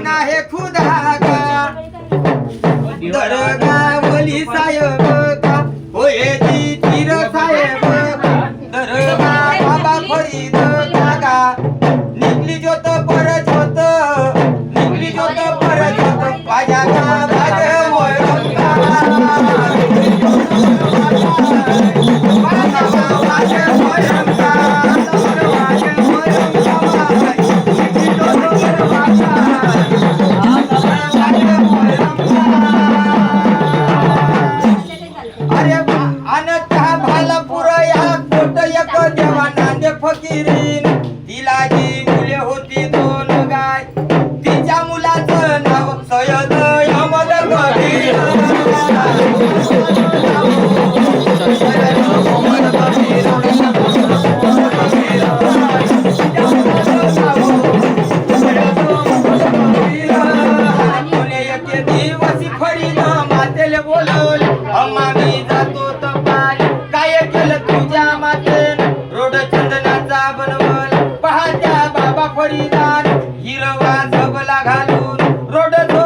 पाहुणा हे खुदा दरगा बोली साहेब का? होय ती तीर साहेब दरगा बाबा फरीद काका निघली जोत परत होत निघली जोत परत రోడ్డు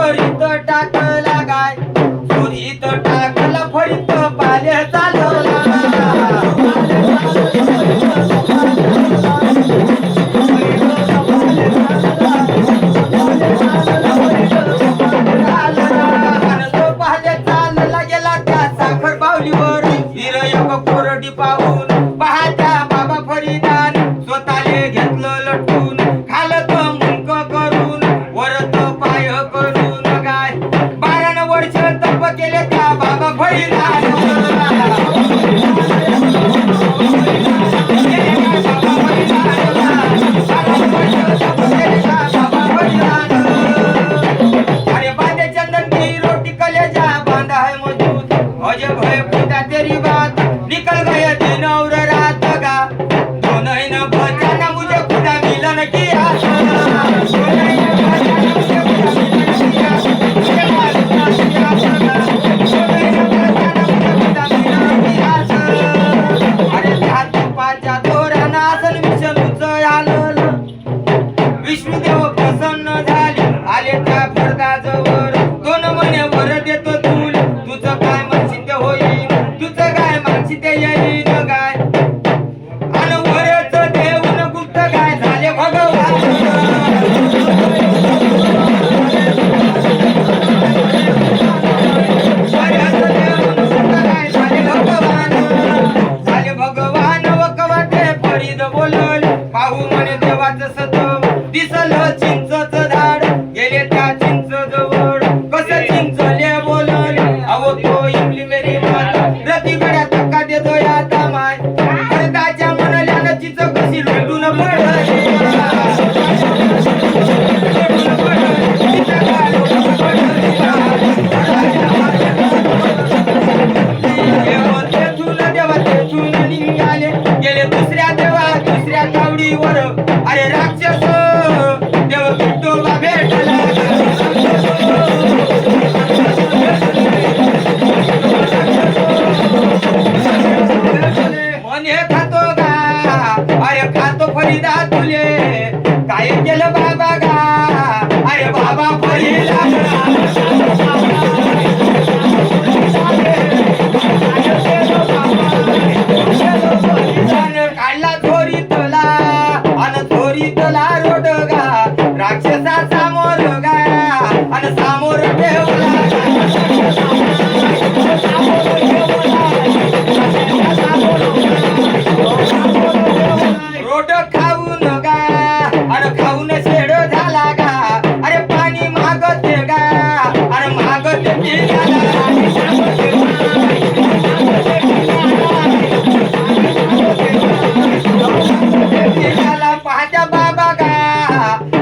पाहत्या बाबा गा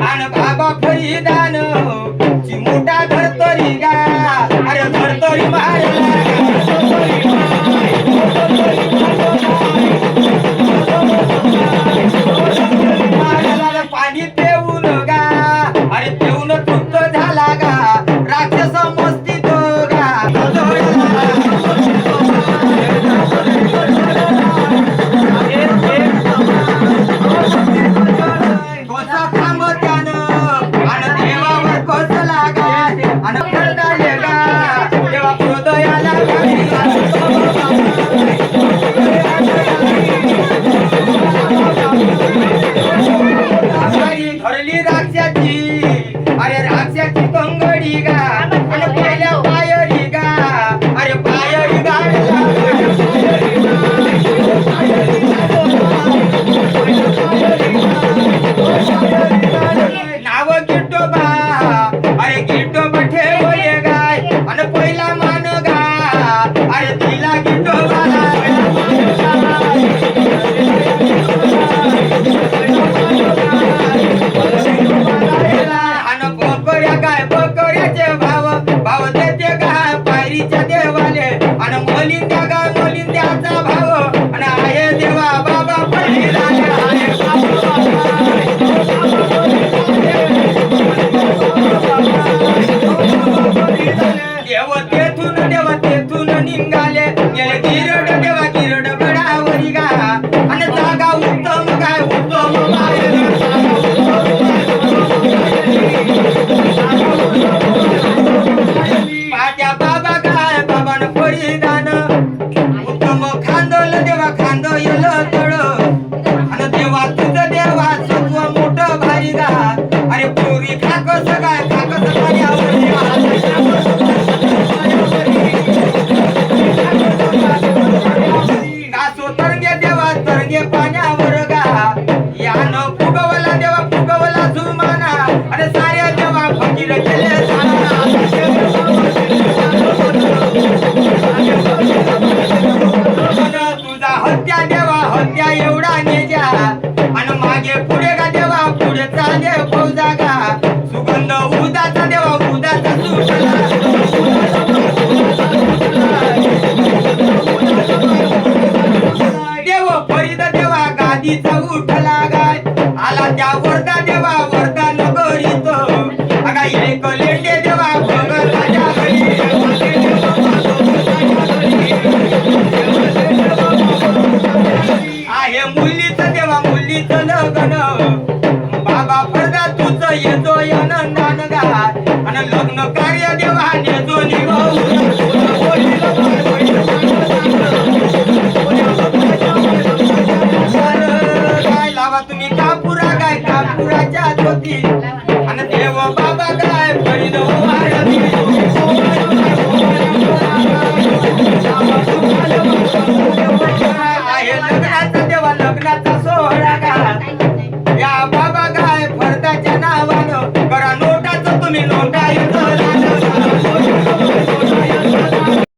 आणि बाबा फरी दान चिमुटा धरतरी गा. अरे धरतरी பாடிய வார்த்தை